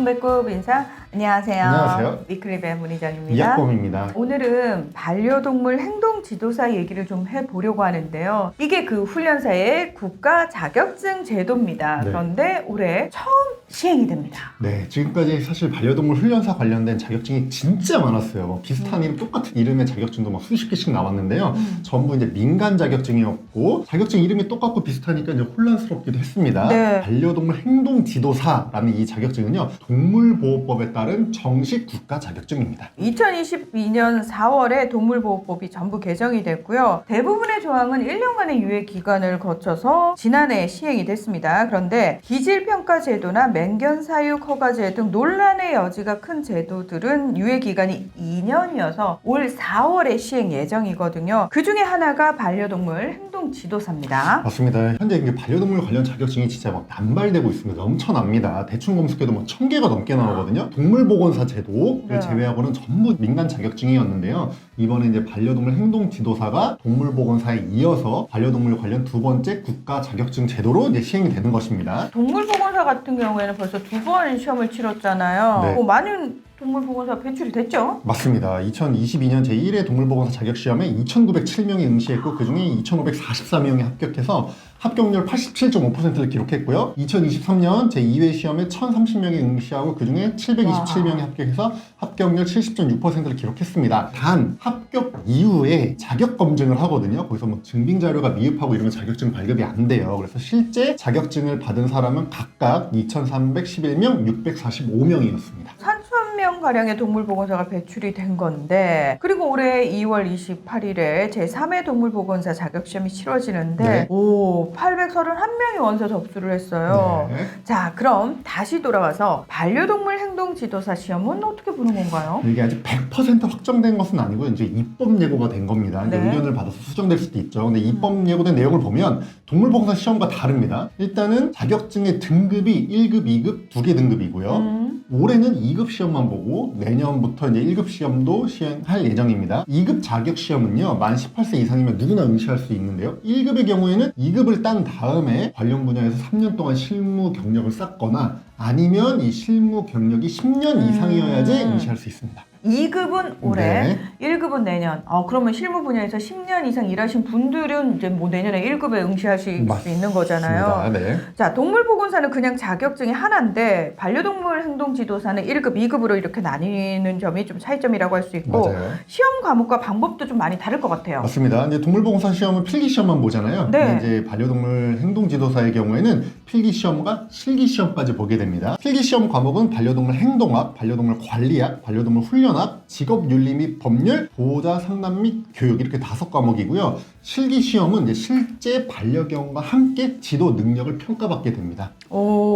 총배급 인사 안녕하세요. 안녕하세요. 위클리베 문희정입니다. 이학범입니다. 오늘은 반려동물 행동 지도사 얘기를 좀 해보려고 하는데요. 이게 그 훈련사의 국가 자격증 제도입니다. 네. 그런데 올해 처음 시행이 됩니다. 네, 지금까지 사실 반려동물 훈련사 관련된 자격증이 진짜 많았어요. 뭐 비슷한 이름, 똑같은 이름의 자격증도 막 수십 개씩 나왔는데요. 음. 전부 이제 민간 자격증이었고 자격증 이름이 똑같고 비슷하니까 이제 혼란스럽기도 했습니다. 네. 반려동물 행동 지도사라는 이 자격증은요, 동물보호법에 따른 정식 국가 자격증입니다. 2022년 4월에 동물보호법이 전부 개정이 됐고요. 대부분의 조항은 1년간의 유예 기간을 거쳐서 지난해 시행이 됐습니다. 그런데 기질평가 제도나 맹견 사육 허가 제 등 논란의 여지가 큰 제도들은 유예 기간이 2년이어서 올 4월에 시행 예정이거든요. 그 중에 하나가 반려동물 행동 지도사입니다. 맞습니다. 현재 이게 반려동물 관련 자격증이 진짜 막 남발되고 있습니다. 넘쳐납니다. 대충 검색해도 뭐천 개가 넘게 나오거든요. 동물보건사 제도를 네. 제외하고는 전부 민간 자격증이었는데요. 이번에 이제 반려동물 행동 지도사가 동물보건사에 이어서 반려동물 관련 두 번째 국가 자격증 제도로 이제 시행이 되는 것입니다. 동물보건사 같은 경우에는 벌써 두 번 시험을 치렀잖아요. 네. 뭐 많은 동물보건사 배출이 됐죠? 맞습니다. 2022년 제1회 동물보건사 자격시험에 2,907명이 응시했고 그중에 2,544명이 합격해서 합격률 87.5%를 기록했고요. 2023년 제2회 시험에 1,030명이 응시하고 그중에 727명이 합격해서 합격률 70.6%를 기록했습니다. 단 합격 이후에 자격 검증을 하거든요. 거기서 뭐 증빙 자료가 미흡하고 이러면 자격증 발급이 안 돼요. 그래서 실제 자격증을 받은 사람은 각각 2,311명, 645명이었습니다. 3,000명 가량의 동물보건사가 배출이 된 건데 그리고 올해 2월 28일에 제3회 동물보건사 자격시험이 치러지는데 네. 오 831명이 원서 접수를 했어요. 네. 자 그럼 다시 돌아와서 반려동물 행동 지도사 시험은 어떻게 보는 건가요? 이게 아직 100% 확정된 것은 아니고 이제 입법 예고가 된 겁니다. 이제 네. 의견을 받아서 수정될 수도 있죠. 근데 입법 예고된 내용을 보면 동물보건사 시험과 다릅니다. 일단은 자격증의 등급이 1급, 2급 두 개 등급이고요. 음, 올해는 2급 시험만 보고 내년부터 이제 1급 시험도 시행할 예정입니다. 2급 자격 시험은요, 만 18세 이상이면 누구나 응시할 수 있는데요. 1급의 경우에는 2급을 딴 다음에 관련 분야에서 3년 동안 실무 경력을 쌓거나 아니면 이 실무 경력이 10년 이상이어야지 음. 응시할 수 있습니다. 2급은 올해, 네. 1급은 내년. 어, 그러면 실무 분야에서 10년 이상 일하신 분들은 이제 뭐 내년에 1급에 응시하실 수 있는 거잖아요. 맞습니다. 네. 자, 동물보건사는 그냥 자격증이 하나인데 반려동물 행동지도사는 1급, 2급으로 이렇게 나뉘는 점이 좀 차이점이라고 할 수 있고 맞아요. 시험 과목과 방법도 좀 많이 다를 것 같아요. 맞습니다. 이제 동물보건사 시험은 필기 시험만 보잖아요. 네. 이제 반려동물 행동지도사의 경우에는 필기 시험과 실기 시험까지 보게 됩니다. 필기 시험 과목은 반려동물 행동학, 반려동물 관리학, 반려동물 훈련 학, 직업윤리 및 법률, 보호자 상담 및 교육 이렇게 다섯 과목이고요. 실기 시험은 이제 실제 반려견과 함께 지도 능력을 평가받게 됩니다. 오,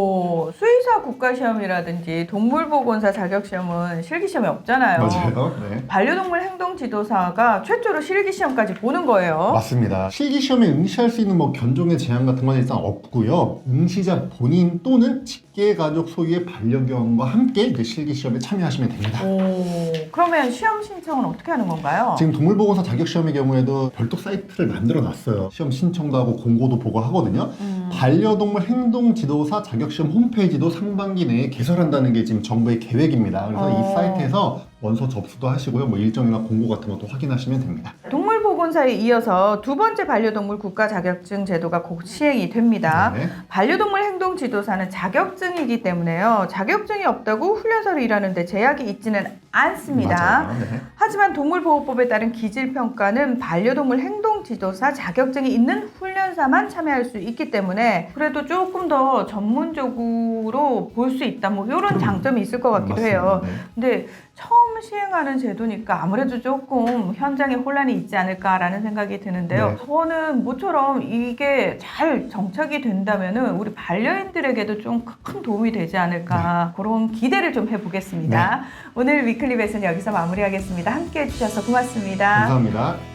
수의사 국가시험이라든지 동물보건사 자격시험은 실기시험이 없잖아요. 맞아요. 네. 반려동물 행동지도사가 최초로 실기시험까지 보는 거예요. 맞습니다. 실기 시험에 응시할 수 있는 뭐 견종의 제한 같은 건 일단 없고요. 응시자 본인 또는 직계 가족 소유의 반려견과 함께 이제 실기 시험에 참여하시면 됩니다. 오, 그러면 시험 신청은 어떻게 하는 건가요? 지금 동물보건사 자격 시험의 경우에도 별도 사이트를 만들어 놨어요. 시험 신청도 하고 공고도 보고 하거든요. 음, 반려동물 행동 지도사 자격 시험 홈페이지도 상반기 내에 개설한다는 게 지금 정부의 계획입니다. 그래서 어. 이 사이트에서 원서 접수도 하시고요. 뭐 일정이나 공고 같은 것도 확인하시면 됩니다. 동 물보건사에 이어서 두 번째 반려동물 국가 자격증 제도가 곧 시행이 됩니다. 네. 반려동물 행동 지도사는 자격증이기 때문에요. 자격증이 없다고 훈련소를 일하는데 제약이 있지는 않습니다. 네. 하지만 동물보호법에 따른 기질평가는 반려동물 행동 지도사 자격증이 있는 훈련사만 참여할 수 있기 때문에 그래도 조금 더 전문적으로 볼 수 있다. 뭐 이런 장점이 있을 것 같기도 맞습니다. 해요. 네. 근데 처음 시행하는 제도니까 아무래도 조금 현장에 혼란이 있지 않을까라는 생각이 드는데요. 네. 저는 모처럼 이게 잘 정착이 된다면은 우리 반려인들에게도 좀 큰 도움이 되지 않을까 네. 그런 기대를 좀 해보겠습니다. 오늘 위클리 배스는 여기서 마무리하겠습니다. 함께 해주셔서 고맙습니다. 감사합니다.